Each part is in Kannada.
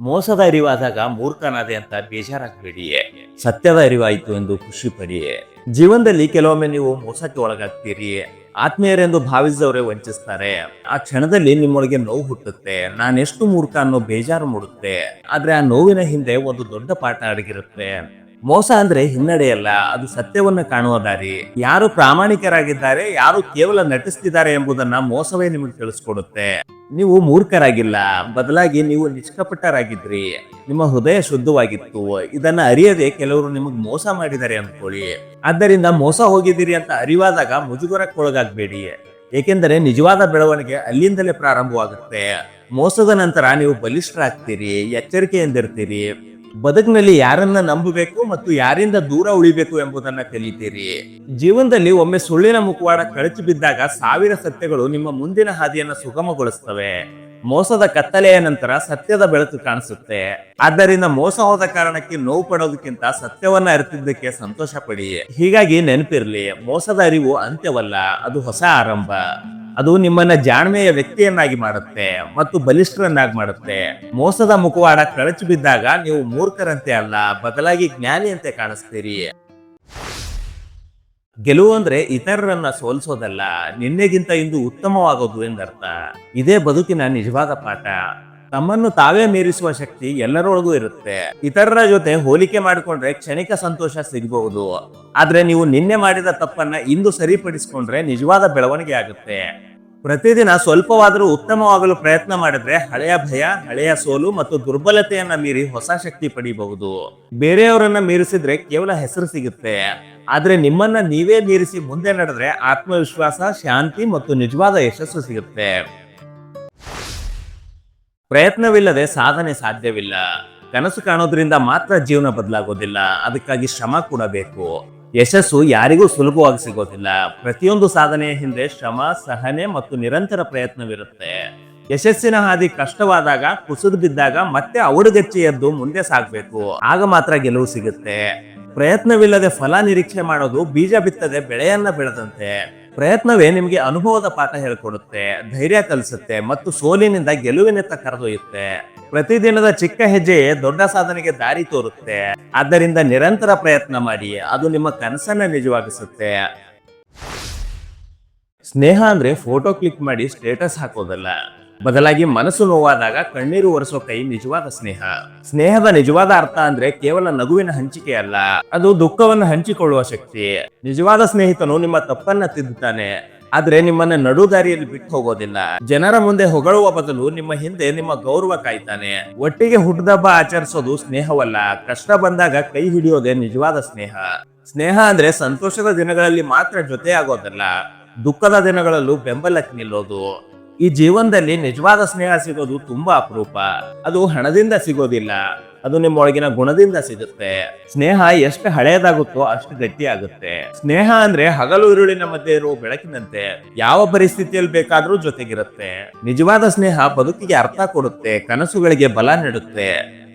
ಮೋಸದ ಅರಿವಾದಾಗ ಮೂರ್ಖನಾದೆ ಅಂತ ಬೇಜಾರಾಗಬೇಡಿ ಸತ್ಯದ ಅರಿವಾಯಿತು ಎಂದು ಖುಷಿ ಪಡಿ ಜೀವನದಲ್ಲಿ ಕೆಲವೊಮ್ಮೆ ನೀವು ಮೋಸಕ್ಕೆ ಒಳಗಾಗ್ತೀರಿ ಆತ್ಮೀಯರೆಂದು ಭಾವಿಸಿದವರೇ ವಂಚಿಸ್ತಾರೆ. ಆ ಕ್ಷಣದಲ್ಲಿ ನಿಮ್ಮೊಳಗೆ ನೋವು ಹುಟ್ಟುತ್ತೆ. ನಾನೆಷ್ಟು ಮೂರ್ಖ ಅನ್ನೋ ಬೇಜಾರು ಮೂಡುತ್ತೆ. ಆದ್ರೆ ಆ ನೋವಿನ ಹಿಂದೆ ಒಂದು ದೊಡ್ಡ ಪಾಠ ಅಡಗಿರುತ್ತೆ. ಮೋಸ ಅಂದ್ರೆ ಹಿನ್ನಡೆಯಲ್ಲ ಅದು ಸತ್ಯವನ್ನ ಕಾಣುವ ದಾರಿ. ಯಾರು ಪ್ರಾಮಾಣಿಕರಾಗಿದ್ದಾರೆ, ಯಾರು ಕೇವಲ ನಟಿಸ್ತಿದ್ದಾರೆ ಎಂಬುದನ್ನ ಮೋಸವೇ ನಿಮಗೆ ತಿಳಿಸ್ಕೊಡುತ್ತೆ. ನೀವು ಮೂರ್ಖರಾಗಿಲ್ಲ, ಬದಲಾಗಿ ನೀವು ನಿಷ್ಕಪಟ್ಟರಾಗಿದ್ರಿ ನಿಮ್ಮ ಹೃದಯ ಶುದ್ಧವಾಗಿತ್ತು, ಇದನ್ನ ಅರಿಯದೆ ಕೆಲವರು ನಿಮಗೆ ಮೋಸ ಮಾಡಿದ್ದಾರೆ ಅನ್ಕೊಳ್ಳಿ ಆದ್ದರಿಂದ ಮೋಸ ಹೋಗಿದ್ದೀರಿ ಅಂತ ಅರಿವಾದಾಗ ಮುಜುಗರಕ್ಕೊಳಗಾಗ್ಬೇಡಿ. ಏಕೆಂದರೆ ನಿಜವಾದ ಬೆಳವಣಿಗೆ ಅಲ್ಲಿಂದಲೇ ಪ್ರಾರಂಭವಾಗುತ್ತೆ. ಮೋಸದ ನಂತರ ನೀವು ಬಲಿಷ್ಠರಾಗ್ತೀರಿ, ಎಚ್ಚರಿಕೆಯಿಂದಿರ್ತೀರಿ. ಬದುಕಿನಲ್ಲಿ ಯಾರನ್ನ ನಂಬಬೇಕು ಮತ್ತು ಯಾರಿಂದ ದೂರ ಉಳಿಬೇಕು ಎಂಬುದನ್ನ ಕಲಿತೀರಿ. ಜೀವನದಲ್ಲಿ ಒಮ್ಮೆ ಸುಳ್ಳಿನ ಮುಖವಾಡ ಕಳಚಿ ಬಿದ್ದಾಗ ಸಾವಿರ ಸತ್ಯಗಳು ನಿಮ್ಮ ಮುಂದಿನ ಹಾದಿಯನ್ನ ಸುಗಮಗೊಳಿಸ್ತವೆ. ಮೋಸದ ಕತ್ತಲೆಯ ನಂತರ ಸತ್ಯದ ಬೆಳಕು ಕಾಣಿಸುತ್ತೆ. ಆದ್ದರಿಂದ ಮೋಸ ಹೋದ ಕಾರಣಕ್ಕೆ ನೋವು ಪಡೋದಕ್ಕಿಂತ ಸತ್ಯವನ್ನ ಅರಿತಿದ್ದಕ್ಕೆ ಸಂತೋಷ ಪಡಿ. ಹೀಗಾಗಿ ನೆನಪಿರ್ಲಿ, ಮೋಸದ ಅರಿವು ಅಂತ್ಯವಲ್ಲ, ಅದು ಹೊಸ ಆರಂಭ. ಅದು ನಿಮ್ಮನ್ನ ಜಾಣ್ಮೆಯ ವ್ಯಕ್ತಿಯನ್ನಾಗಿ ಮಾಡುತ್ತೆ ಮತ್ತು ಬಲಿಷ್ಠರನ್ನಾಗಿ ಮಾಡುತ್ತೆ. ಮೋಸದ ಮುಖವಾಡ ಕಳಚು ಬಿದ್ದಾಗ ನೀವು ಮೂರ್ಖರಂತೆ ಅಲ್ಲ, ಬದಲಾಗಿ ಜ್ಞಾನಿಯಂತೆ ಕಾಣಿಸ್ತೀರಿ. ಗೆಲುವು ಅಂದ್ರೆ ಇತರರನ್ನ ಸೋಲಿಸೋದಲ್ಲ, ನಿನ್ನೆಗಿಂತ ಇಂದು ಉತ್ತಮವಾಗೋದು ಎಂದರ್ಥ. ಇದೇ ಬದುಕಿನ ನಿಜವಾದ ಪಾಠ. ತಮ್ಮನ್ನು ತಾವೇ ಮೀರಿಸುವ ಶಕ್ತಿ ಎಲ್ಲರೊಳಗೂ ಇರುತ್ತೆ. ಇತರರ ಜೊತೆ ಹೋಲಿಕೆ ಮಾಡಿಕೊಂಡ್ರೆ ಕ್ಷಣಿಕ ಸಂತೋಷ ಸಿಗಬಹುದು ಆದ್ರೆ ನೀವು ನಿನ್ನೆ ಮಾಡಿದ ತಪ್ಪನ್ನ ಇಂದು ಸರಿಪಡಿಸಿಕೊಂಡ್ರೆ ನಿಜವಾದ ಬೆಳವಣಿಗೆ ಆಗುತ್ತೆ. ಪ್ರತಿದಿನ ಸ್ವಲ್ಪವಾದರೂ ಉತ್ತಮವಾಗಲು ಪ್ರಯತ್ನ ಮಾಡಿದ್ರೆ ಹಳೆಯ ಭಯ, ಹಳೆಯ ಸೋಲು ಮತ್ತು ದುರ್ಬಲತೆಯನ್ನ ಮೀರಿ ಹೊಸ ಶಕ್ತಿ ಪಡಿಬಹುದು. ಬೇರೆಯವರನ್ನ ಮೀರಿಸಿದ್ರೆ ಕೇವಲ ಹೆಸರು ಸಿಗುತ್ತೆ. ಆದ್ರೆ ನಿಮ್ಮನ್ನ ನೀವೇ ಮೀರಿಸಿ ಮುಂದೆ ನಡೆದ್ರೆ ಆತ್ಮವಿಶ್ವಾಸ, ಶಾಂತಿ ಮತ್ತು ನಿಜವಾದ ಯಶಸ್ಸು ಸಿಗುತ್ತೆ. ಪ್ರಯತ್ನವಿಲ್ಲದೆ ಸಾಧನೆ ಸಾಧ್ಯವಿಲ್ಲ. ಕನಸು ಕಾಣೋದ್ರಿಂದ ಮಾತ್ರ ಜೀವನ ಬದಲಾಗೋದಿಲ್ಲ. ಅದಕ್ಕಾಗಿ ಶ್ರಮ ಕೂಡ ಬೇಕು. ಯಶಸ್ಸು ಯಾರಿಗೂ ಸುಲಭವಾಗಿ ಸಿಗೋದಿಲ್ಲ. ಪ್ರತಿಯೊಂದು ಸಾಧನೆಯ ಹಿಂದೆ ಶ್ರಮ, ಸಹನೆ ಮತ್ತು ನಿರಂತರ ಪ್ರಯತ್ನವಿರುತ್ತೆ. ಯಶಸ್ಸಿನ ಹಾದಿ ಕಷ್ಟವಾದಾಗ ಕುಸಿದು ಬಿದ್ದಾಗ ಮತ್ತೆ ಅವಡುಗಚ್ಚಿ ಎದ್ದು ಮುಂದೆ ಸಾಗ್ಬೇಕು. ಆಗ ಮಾತ್ರ ಗೆಲುವು ಸಿಗುತ್ತೆ. ಪ್ರಯತ್ನವಿಲ್ಲದೆ ಫಲ ನಿರೀಕ್ಷೆ ಮಾಡೋದು ಬೀಜ ಬಿತ್ತದೆ, ಬೆಳೆಯನ್ನ ಬೆಳೆದಂತೆ. ಪ್ರಯತ್ನವೇ ನಿಮಗೆ ಅನುಭವದ ಪಾಠ ಹೇಳ್ಕೊಡುತ್ತೆ, ಧೈರ್ಯ ಕಲಿಸುತ್ತೆ ಮತ್ತು ಸೋಲಿನಿಂದ ಗೆಲುವಿನತ್ತ ಕರೆದೊಯ್ಯುತ್ತೆ. ಪ್ರತಿದಿನದ ಚಿಕ್ಕ ಹೆಜ್ಜೆಯೇ ದೊಡ್ಡ ಸಾಧನೆಗೆ ದಾರಿ ತೋರುತ್ತೆ. ಆದ್ದರಿಂದ ನಿರಂತರ ಪ್ರಯತ್ನ ಮಾಡಿ, ಅದು ನಿಮ್ಮ ಕನಸನ್ನ ನಿಜವಾಗಿಸುತ್ತೆ. ಸ್ನೇಹ ಅಂದ್ರೆ ಫೋಟೋ ಕ್ಲಿಕ್ ಮಾಡಿ ಸ್ಟೇಟಸ್ ಹಾಕೋದಲ್ಲ. ಬದಲಾಗಿ ಮನಸ್ಸು ನೋವಾದಾಗ ಕಣ್ಣೀರು ಒರೆಸೋ ಕೈ ನಿಜವಾದ ಸ್ನೇಹ. ಸ್ನೇಹದ ನಿಜವಾದ ಅರ್ಥ ಅಂದ್ರೆ ಕೇವಲ ನಗುವಿನ ಹಂಚಿಕೆ ಅಲ್ಲ. ಅದು ದುಃಖವನ್ನು ಹಂಚಿಕೊಳ್ಳುವ ಶಕ್ತಿ. ನಿಜವಾದ ಸ್ನೇಹಿತನು ನಿಮ್ಮ ತಪ್ಪನ್ನ ತಿದ್ದುತ್ತಾನೆ. ಆದ್ರೆ ನಿಮ್ಮನ್ನ ನಡು ದಾರಿಯಲ್ಲಿ ಬಿಟ್ಟು ಹೋಗೋದಿಲ್ಲ. ಜನರ ಮುಂದೆ ಹೊಗಳುವ ಬದಲು ನಿಮ್ಮ ಹಿಂದೆ ನಿಮ್ಮ ಗೌರವ ಕಾಯ್ತಾನೆ. ಒಟ್ಟಿಗೆ ಹುಟ್ಟದಬ್ಬ ಆಚರಿಸೋದು ಸ್ನೇಹವಲ್ಲ. ಕಷ್ಟ ಬಂದಾಗ ಕೈ ಹಿಡಿಯೋದೇ ನಿಜವಾದ ಸ್ನೇಹ. ಸ್ನೇಹ ಅಂದ್ರೆ ಸಂತೋಷದ ದಿನಗಳಲ್ಲಿ ಮಾತ್ರ ಜೊತೆ ಆಗೋದಲ್ಲ ದುಃಖದ ದಿನಗಳಲ್ಲೂ ಬೆಂಬಲಕ್ಕೆ ನಿಲ್ಲೋದು. ಈ ಜೀವನದಲ್ಲಿ ನಿಜವಾದ ಸ್ನೇಹ ಸಿಗೋದು ತುಂಬಾ ಅಪರೂಪ. ಅದು ಹಣದಿಂದ ಸಿಗೋದಿಲ್ಲ. ಅದು ನಿಮ್ಮ ಒಳಗಿನ ಗುಣದಿಂದ ಸಿಗುತ್ತೆ. ಸ್ನೇಹ ಎಷ್ಟು ಹಳೆಯದಾಗುತ್ತೋ ಅಷ್ಟು ಗಟ್ಟಿಯಾಗುತ್ತೆ. ಸ್ನೇಹ ಅಂದ್ರೆ ಹಗಲು ಇರುಳಿನ ಮಧ್ಯೆ ಇರುವ ಬೆಳಕಿನಂತೆ. ಯಾವ ಪರಿಸ್ಥಿತಿಯಲ್ಲಿ ಬೇಕಾದ್ರೂ ಜೊತೆಗಿರುತ್ತೆ. ನಿಜವಾದ ಸ್ನೇಹ ಬದುಕಿಗೆ ಅರ್ಥ ಕೊಡುತ್ತೆ, ಕನಸುಗಳಿಗೆ ಬಲ ನೀಡುತ್ತೆ.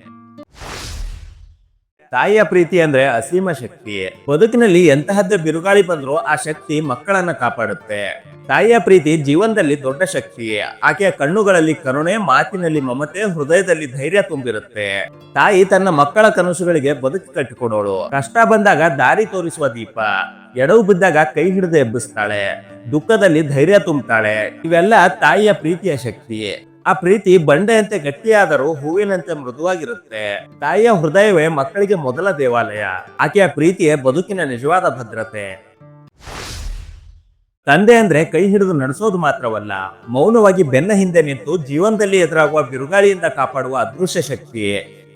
ತಾಯಿಯ ಪ್ರೀತಿ ಅಂದ್ರೆ ಅಸೀಮ ಶಕ್ತಿ. ಬದುಕಿನಲ್ಲಿ ಎಂತಹದ್ದೇ ಬಿರುಗಾಳಿ ಬಂದ್ರೂ ಆ ಶಕ್ತಿ ಮಕ್ಕಳನ್ನ ಕಾಪಾಡುತ್ತೆ. ತಾಯಿಯ ಪ್ರೀತಿ ಜೀವನದಲ್ಲಿ ದೊಡ್ಡ ಶಕ್ತಿ. ಆಕೆಯ ಕಣ್ಣುಗಳಲ್ಲಿ ಕರುಣೆ, ಮಾತಿನಲ್ಲಿ ಮಮತೆ, ಹೃದಯದಲ್ಲಿ ಧೈರ್ಯ ತುಂಬಿರುತ್ತೆ. ತಾಯಿ ತನ್ನ ಮಕ್ಕಳ ಕನಸುಗಳಿಗೆ ಬದುಕು ಕಟ್ಟಿಕೊಡೋಳು. ಕಷ್ಟ ಬಂದಾಗ ದಾರಿ ತೋರಿಸುವ ದೀಪ. ಎಡವು ಬಿದ್ದಾಗ ಕೈ ಹಿಡಿದು ಎಬ್ಬಿಸ್ತಾಳೆ. ದುಃಖದಲ್ಲಿ ಧೈರ್ಯ ತುಂಬುತ್ತಾಳೆ ಇವೆಲ್ಲ ತಾಯಿಯ ಪ್ರೀತಿಯ ಶಕ್ತಿ. ಆ ಪ್ರೀತಿ ಬಂಡೆಯಂತೆ ಗಟ್ಟಿಯಾದರೂ ಹೂವಿನಂತೆ ಮೃದುವಾಗಿರುತ್ತೆ. ತಾಯಿಯ ಹೃದಯವೇ ಮಕ್ಕಳಿಗೆ ಮೊದಲ ದೇವಾಲಯ. ಆಕೆಯ ಪ್ರೀತಿಯೇ ಬದುಕಿನ ನಿಜವಾದ ಭದ್ರತೆ. ತಂದೆ ಅಂದ್ರೆ ಕೈ ಹಿಡಿದು ನಡೆಸೋದು ಮಾತ್ರವಲ್ಲ, ಮೌನವಾಗಿ ಬೆನ್ನ ಹಿಂದೆ ನಿಂತು ಜೀವನದಲ್ಲಿ ಎದುರಾಗುವ ಬಿರುಗಾಳಿಯಿಂದ ಕಾಪಾಡುವ ಅದೃಶ್ಯ ಶಕ್ತಿ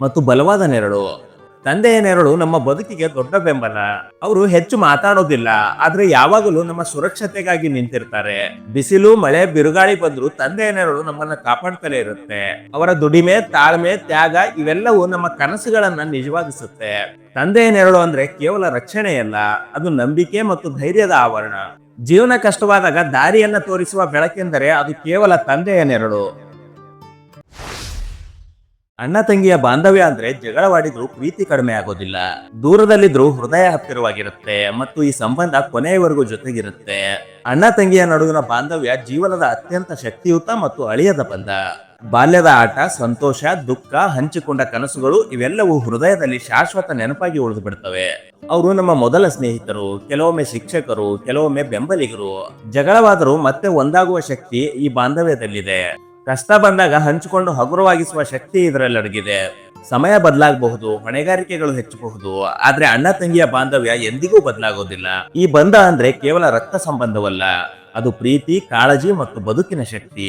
ಮತ್ತು ಬಲವಾದ ನೆರಳು. ತಂದೆಯ ನೆರಳು ನಮ್ಮ ಬದುಕಿಗೆ ದೊಡ್ಡ ಬೆಂಬಲ. ಅವರು ಹೆಚ್ಚು ಮಾತಾಡೋದಿಲ್ಲ, ಆದ್ರೆ ಯಾವಾಗಲೂ ನಮ್ಮ ಸುರಕ್ಷತೆಗಾಗಿ ನಿಂತಿರ್ತಾರೆ. ಬಿಸಿಲು, ಮಳೆ, ಬಿರುಗಾಳಿ ಬಂದ್ರು ತಂದೆಯ ನೆರಳು ನಮ್ಮನ್ನ ಕಾಪಾಡ್ತಲೇ ಇರುತ್ತೆ. ಅವರ ದುಡಿಮೆ, ತಾಳ್ಮೆ, ತ್ಯಾಗ ಇವೆಲ್ಲವೂ ನಮ್ಮ ಕನಸುಗಳನ್ನ ನಿಜವಾಗಿಸುತ್ತೆ. ತಂದೆಯ ನೆರಳು ಅಂದ್ರೆ ಕೇವಲ ರಕ್ಷಣೆಯಲ್ಲ, ಅದು ನಂಬಿಕೆ ಮತ್ತು ಧೈರ್ಯದ ಆವರಣ. ಜೀವನ ಕಷ್ಟವಾದಾಗ ದಾರಿಯನ್ನ ತೋರಿಸುವ ಬೆಳಕೆಂದರೆ ಅದು ಕೇವಲ ತಂದೆಯ ನೆರಳು. ಅಣ್ಣ ತಂಗಿಯ ಬಾಂಧವ್ಯ ಅಂದ್ರೆ ಜಗಳವಾಡಿದ್ರು ಪ್ರೀತಿ ಕಡಿಮೆ ಆಗೋದಿಲ್ಲ. ದೂರದಲ್ಲಿದ್ರು ಹೃದಯ ಹತ್ತಿರವಾಗಿರುತ್ತೆ ಮತ್ತು ಈ ಸಂಬಂಧ ಕೊನೆಯವರೆಗೂ ಜೊತೆಗಿರುತ್ತೆ. ಅಣ್ಣ ತಂಗಿಯ ನಡುವಿನ ಬಾಂಧವ್ಯ ಜೀವನದ ಅತ್ಯಂತ ಶಕ್ತಿಯುತ ಮತ್ತು ಅಳಿಯದ ಬಂಧ. ಬಾಲ್ಯದ ಆಟ, ಸಂತೋಷ, ದುಃಖ, ಹಂಚಿಕೊಂಡ ಕನಸುಗಳು ಇವೆಲ್ಲವೂ ಹೃದಯದಲ್ಲಿ ಶಾಶ್ವತ ನೆನಪಾಗಿ ಉಳಿದು ಬಿಡ್ತವೆ ಅವರು ನಮ್ಮ ಮೊದಲ ಸ್ನೇಹಿತರು, ಕೆಲವೊಮ್ಮೆ ಶಿಕ್ಷಕರು, ಕೆಲವೊಮ್ಮೆ ಬೆಂಬಲಿಗರು. ಜಗಳವಾದರೂ ಮತ್ತೆ ಒಂದಾಗುವ ಶಕ್ತಿ ಈ ಬಾಂಧವ್ಯದಲ್ಲಿದೆ. ಕಷ್ಟ ಬಂದಾಗ ಹಂಚಿಕೊಂಡು ಹಗುರವಾಗಿಸುವ ಶಕ್ತಿ ಇದರಲ್ಲಿ ಅಡಗಿದೆ. ಸಮಯ ಬದಲಾಗಬಹುದು, ಹೊಣೆಗಾರಿಕೆಗಳು ಹೆಚ್ಚಬಹುದು, ಆದ್ರೆ ಅಣ್ಣ ತಂಗಿಯ ಬಾಂಧವ್ಯ ಎಂದಿಗೂ ಬದಲಾಗೋದಿಲ್ಲ. ಈ ಬಂಧ ಅಂದ್ರೆ ಕೇವಲ ರಕ್ತ ಸಂಬಂಧವಲ್ಲ, ಅದು ಪ್ರೀತಿ, ಕಾಳಜಿ ಮತ್ತು ಬದುಕಿನ ಶಕ್ತಿ.